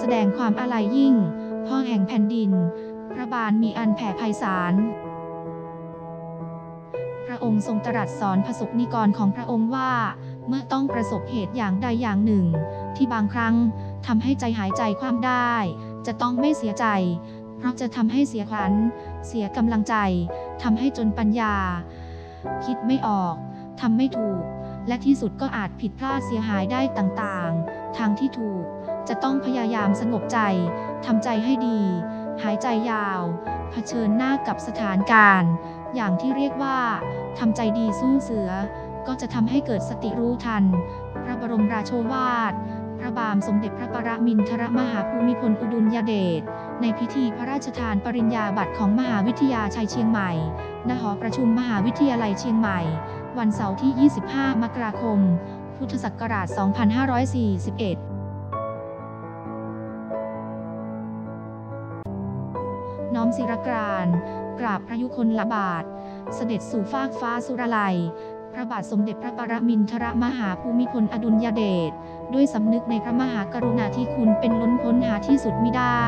แสดงความอาลัยยิ่ง พ่อแห่งแผ่นดิน พระบาทมีอันแผ่ไพศาล พระองค์ทรงตรัสสอนพระสกนิกรของพระองค์ว่า เมื่อต้องประสบเหตุอย่างใดอย่างหนึ่ง ที่บางครั้งทำให้ใจหายใจความได้ จะต้องไม่เสียใจ เพราะจะทำให้เสียขวัญ เสียกำลังใจทำให้จนปัญญา คิดไม่ออกทำไม่ถูก และที่สุดก็อาจผิดพลาดเสียหายได้ต่างๆ ทางที่ถูก จะต้องพยายามสงบใจทำใจให้ดี หายใจยาว เผชิญหน้ากับสถานการณ์ อย่างที่เรียกว่าทำใจดีสู้เสือ ก็จะทำให้เกิดสติรู้ทัน พระบรมราโชวาท พระบาทสมเด็จพระปรมินทรมหาภูมิพลอดุลยเดชในพิธีพระราชทานปริญญาบัตรของมหาวิทยาชัยเชียงใหม่ณหอประชุมมหาวิทยาลัยเชียงใหม่ วันเสาร์ที่ 25 มกราคม พุทธศักราช 2541 น้อมศิรกรานกราบพระยุคลบาท เสด็จสู่ฟากฟ้าสุรลัย พระบาทสมเด็จพระปรมินทรมหาภูมิพลอดุลยเดชด้วยสำนึกในพระมหากรุณาธิคุณเป็นล้นพ้นหาที่สุดมิได้